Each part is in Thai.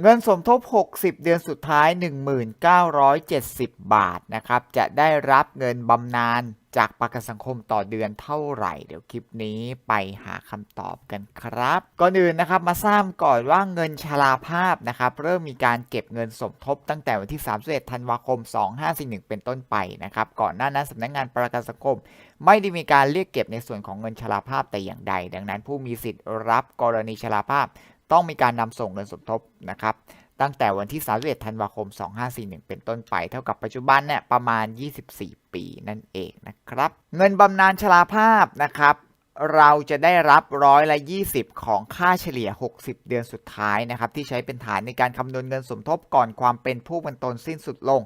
เงินสมทบ 60 เดือนสุดท้าย 1970 บาทนะครับ จะได้รับเงินบำนาญจากประกันสังคมต่อเดือนเท่าไหร่ เดี๋ยวคลิปนี้ไปหาคำตอบกันครับ ก่อนอื่นนะครับมาทราบก่อนว่าเงินชราภาพนะครับเริ่มมีการเก็บเงินสมทบตั้งแต่วันที่ 31 ธันวาคม 2541 เป็นต้นไปนะครับ ก่อนหน้านั้นสำนักงานประกันสังคม ไม่ได้มีการเรียกเก็บในส่วนของเงินชราภาพแต่อย่างใด ดังนั้นผู้มีสิทธิ์รับกรณีชราภาพ ต้องมีการนำส่งเงินสมทบนะครับตั้งแต่วันที่31ธันวาคม 2541 เป็นต้นไป เท่ากับปัจจุบันเนี่ยประมาณ 24 ปีนั่นเองนะครับ เงินบำนาญชราภาพนะครับ เราจะได้รับร้อยละ 20 ของค่าเฉลี่ย 60 เดือนสุดท้ายนะครับ ที่ใช้เป็นฐานในการคำนวณเงินสมทบก่อนความเป็นผู้เป็นตนสิ้นสุดลง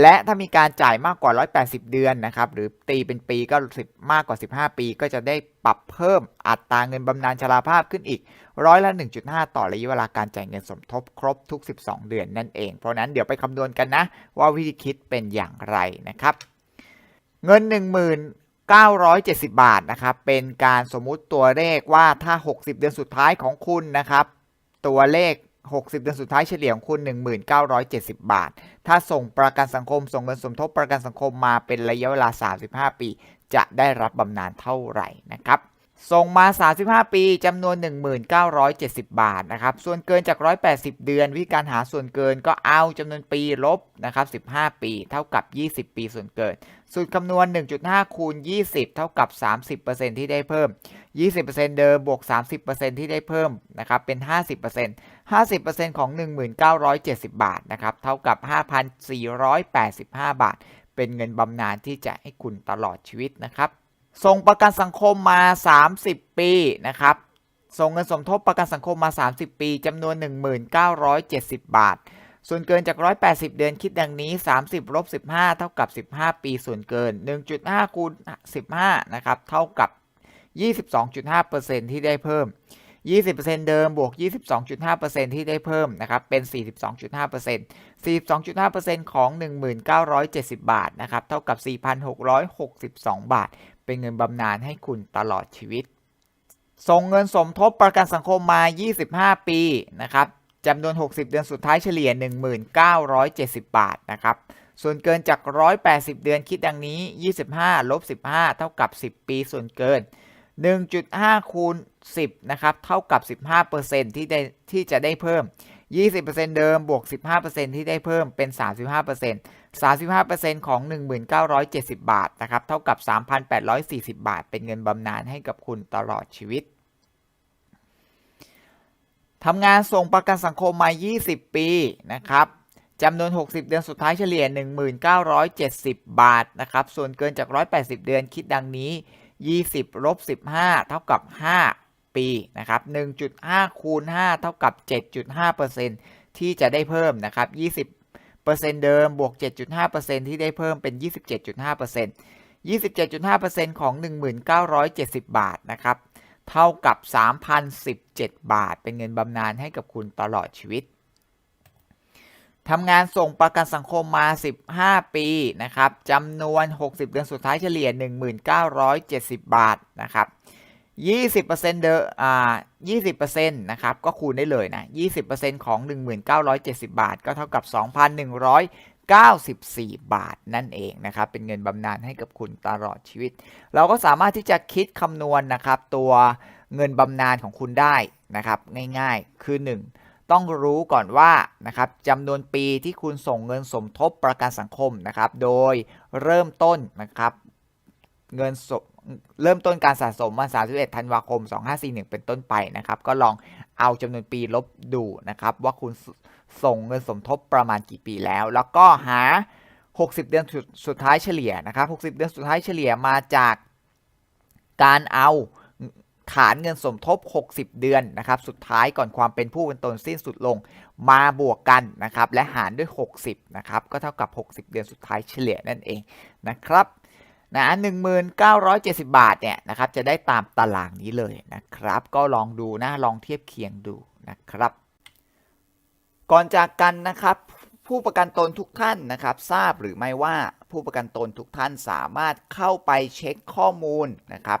และถ้ามีการจ่ายมากกว่า 180 เดือนนะครับ หรือตีเป็นปีก็ 10 มากกว่า 15 ปี ก็จะได้ปรับเพิ่มอัตราเงินบำนาญชราภาพขึ้นอีกร้อยละ 1.5 ต่อระยะเวลาการจ่ายเงินสมทบครบทุก 12 เดือนนั่นเอง เพราะนั้นเดี๋ยวไปคำนวณกันนะ ว่าวิธีคิดเป็นอย่างไรนะครับ เงิน 970 บาทนะครับ เป็นการสมมุติตัวเลขว่าถ้า 60 เดือนสุดท้ายของคุณนะครับ ตัวเลข 60 เดือนสุดท้ายเฉลี่ยของคุณ 1970 บาท ถ้าส่งประกันสังคม ส่งเงินสมทบประกันสังคมมาเป็นระยะเวลา 35 ปี จะได้รับบำนาญเท่าไหร่นะครับ ส่งมา 35 ปีจำนวน 1970 บาทนะครับ ส่วนเกินจาก 180 เดือน วิธีการหาส่วนเกินก็เอาจำนวนปีลบนะครับ 15 ปี เท่ากับ 20 ปีส่วนเกิน สูตรคำนวณ 1.5 คูณ 20 เท่ากับ 30%ที่ได้เพิ่ม 20%เดิมบวก 30%ที่ได้เพิ่มนะครับ เป็น 50% 50%ของ 1970 บาทนะครับ เท่ากับ 5,485 บาท เป็นเงินบำนาญที่จะให้คุณตลอดชีวิตนะครับ ส่งประกันสังคมมา 30 ปีนะครับส่งเงินสมทบประกันสังคมมา 30 ปีจำนวน 1970 บาท ส่วนเกินจาก 180 เดือนคิดดังนี้ 30ลบ15 เท่ากับ 15 ปีส่วนเกิน 1.5คูณ15 นะครับ เท่ากับ 22.5%ที่ได้เพิ่ม 20%เดิมบวก 22.5%ที่ได้เพิ่มนะครับ เป็น 42.5% 42.5%ของ 1970 บาทนะครับ เท่ากับ 4,662 บาท เป็นเงินบำนาญให้คุณตลอดชีวิต ส่งเงินสมทบประกันสังคมมา 25 ปีนะครับจำนวน 60 เดือนสุดท้ายเฉลี่ย 1970 บาทนะครับส่วนเกินจาก 180 เดือนคิดดังนี้ 25 ลบ 15 เท่ากับ 10 ปี ส่วนเกิน 1.5 คูณ 10 นะครับ เท่ากับ 15%ที่ได้ที่จะได้เพิ่ม 20%เดิมบวก 15%ที่ได้เพิ่มเป็น 35% 35%ของ 1970 บาทนะครับ เท่ากับ 3,840 บาท เป็นเงินบำนาญให้กับคุณตลอดชีวิตทำงานส่งประกันสังคมมา 20 ปีนะครับจำนวน 60 เดือนสุดท้ายเฉลี่ย 1970 บาทนะครับ ส่วนเกินจาก 180 เดือนคิดดังนี้ 20ลบ15 เท่ากับ 5 ปีนะครับ1.5 คูณ 5 เท่ากับ 7.5%ที่จะได้เพิ่มนะครับ 20เปอร์เซ็นต์เดิมบวก 7.5%ที่ได้เพิ่มเป็น 27.5% 27.5%ของ 1970 บาทนะครับ เท่ากับ 3,017 บาท เป็นเงินบำนาญให้กับคุณตลอดชีวิตทำงานส่งประกันสังคมมา 15 ปีนะครับจำนวน 60 เดือนสุดท้ายเฉลี่ย 1970 บาทนะครับ 20%เดออ่า 20%นะครับ ก็คูณได้เลยนะ 20%ของ 1970 บาท ก็เท่ากับ 2,194 บาทนั่นเองนะครับ เป็นเงินบำนาญให้กับคุณตลอดชีวิต เราก็สามารถที่จะคิดคำนวณนะครับ ตัวเงินบำนาญของคุณได้นะครับ ง่ายๆ คือ 1 ต้องรู้ก่อนว่านะครับจำนวนปีที่คุณส่งเงินสมทบประกันสังคมนะครับ โดยเริ่มต้นนะครับ เงินส เริ่มต้นการสะสมมา31ธันวาคม 2541 เป็นต้นไปนะครับ ก็ลองเอาจำนวนปีลบดูนะครับ ว่าคุณส่งเงินสมทบประมาณกี่ปีแล้ว แล้วก็หา 60 เดือนสุดสุดท้ายเฉลี่ยนะครับ 60 เดือนสุดท้ายเฉลี่ยมาจากการเอาฐานเงินสมทบ 60 เดือนนะครับ สุดท้ายก่อนความเป็นผู้เป็นตนสิ้นสุดลงมาบวกกันนะครับ และหารด้วย 60 นะครับ ก็เท่ากับ 60 เดือนสุดท้ายเฉลี่ยนั่นเองนะครับ นะ1970 บาทเนี่ยนะครับจะได้ตามตารางนี้เลยนะครับ ก็ลองดูนะลองเทียบเคียงดูนะครับ ก่อนจากกันนะครับผู้ประกันตนทุกท่านนะครับทราบหรือไม่ว่าผู้ประกันตนทุกท่านสามารถเข้าไปเช็คข้อมูลนะครับ